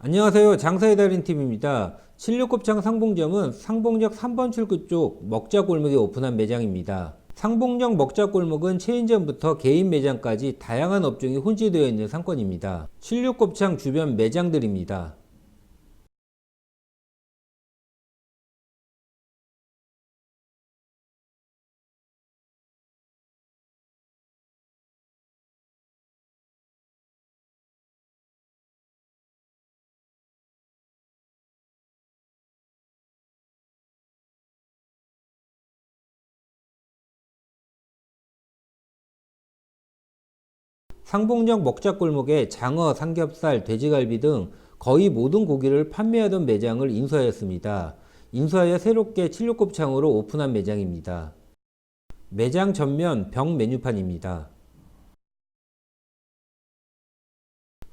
안녕하세요. 장사의 달인 팀입니다. 76곱창 상봉점은 상봉역 3번 출구 쪽 먹자골목에 오픈한 매장입니다. 상봉역 먹자골목은 체인점부터 개인 매장까지 다양한 업종이 혼재되어 있는 상권입니다. 76곱창 주변 매장들입니다. 상봉역 먹자골목에 장어, 삼겹살, 돼지갈비 등 거의 모든 고기를 판매하던 매장을 인수하였습니다. 인수하여 새롭게 76곱창으로 오픈한 매장입니다. 매장 전면 병 메뉴판입니다.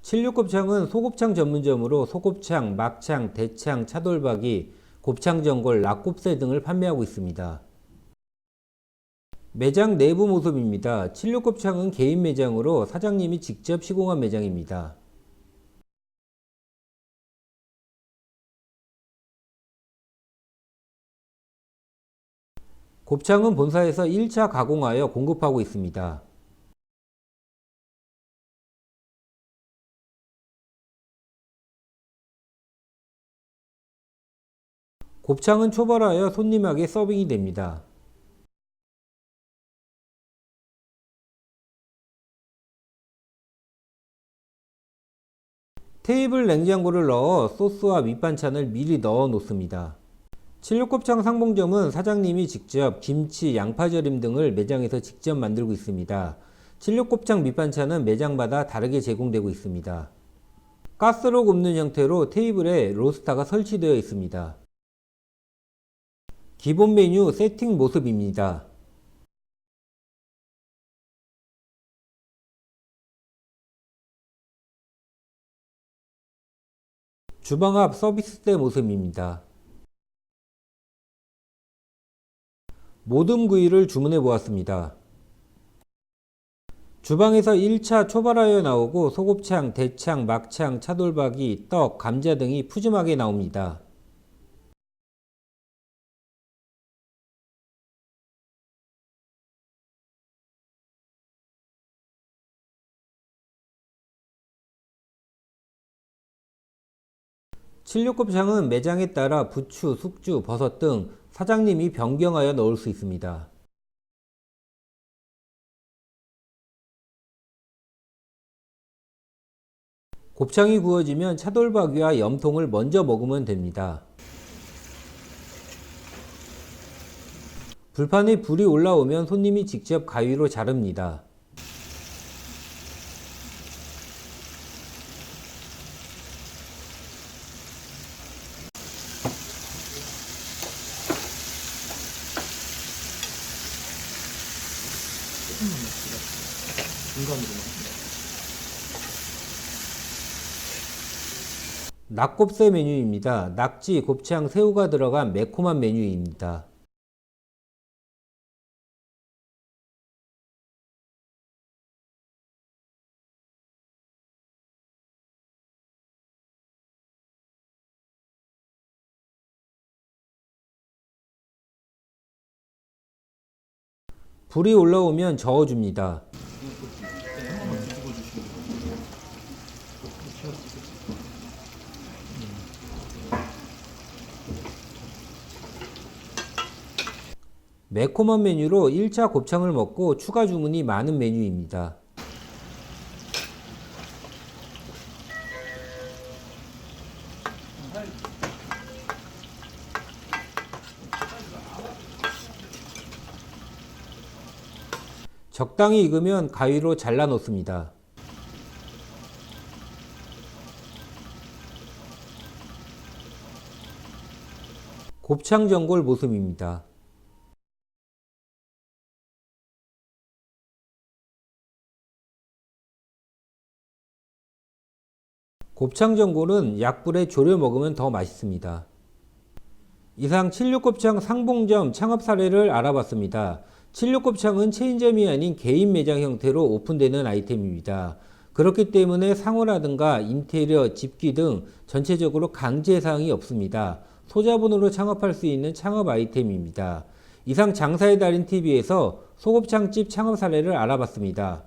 76곱창은 소곱창 전문점으로 소곱창, 막창, 대창, 차돌박이, 곱창전골, 낙곱새 등을 판매하고 있습니다. 매장 내부 모습입니다. 76곱창은 개인 매장으로 사장님이 직접 시공한 매장입니다. 곱창은 본사에서 1차 가공하여 공급하고 있습니다. 곱창은 초벌하여 손님에게 서빙이 됩니다. 테이블 냉장고를 넣어 소스와 밑반찬을 미리 넣어 놓습니다. 76곱창 상봉점은 사장님이 직접 김치, 양파절임 등을 매장에서 직접 만들고 있습니다. 76곱창 밑반찬은 매장마다 다르게 제공되고 있습니다. 가스로 굽는 형태로 테이블에 로스터가 설치되어 있습니다. 기본 메뉴 세팅 모습입니다. 주방 앞 서비스대 모습입니다. 모듬 구이를 주문해 보았습니다. 주방에서 1차 초발하여 나오고 소곱창, 대창, 막창, 차돌박이, 떡, 감자 등이 푸짐하게 나옵니다. 칠육곱창은 매장에 따라 부추, 숙주, 버섯 등 사장님이 변경하여 넣을 수 있습니다. 곱창이 구워지면 차돌박이와 염통을 먼저 먹으면 됩니다. 불판에 불이 올라오면 손님이 직접 가위로 자릅니다. 낙곱새 메뉴입니다. 낙지, 곱창, 새우가 들어간 매콤한 메뉴입니다. 불이 올라오면 저어줍니다. 매콤한 메뉴로 1차 곱창을 먹고 추가 주문이 많은 메뉴입니다. 적당히 익으면 가위로 잘라 놓습니다. 곱창 전골 모습입니다. 곱창 전골은 약불에 졸여 먹으면 더 맛있습니다. 이상 76곱창 상봉점 창업 사례를 알아봤습니다. 76곱창은 체인점이 아닌 개인 매장 형태로 오픈되는 아이템입니다. 그렇기 때문에 상호라든가 인테리어, 집기 등 전체적으로 강제 사항이 없습니다. 소자본으로 창업할 수 있는 창업 아이템입니다. 이상 장사의 달인 TV에서 소곱창집 창업 사례를 알아봤습니다.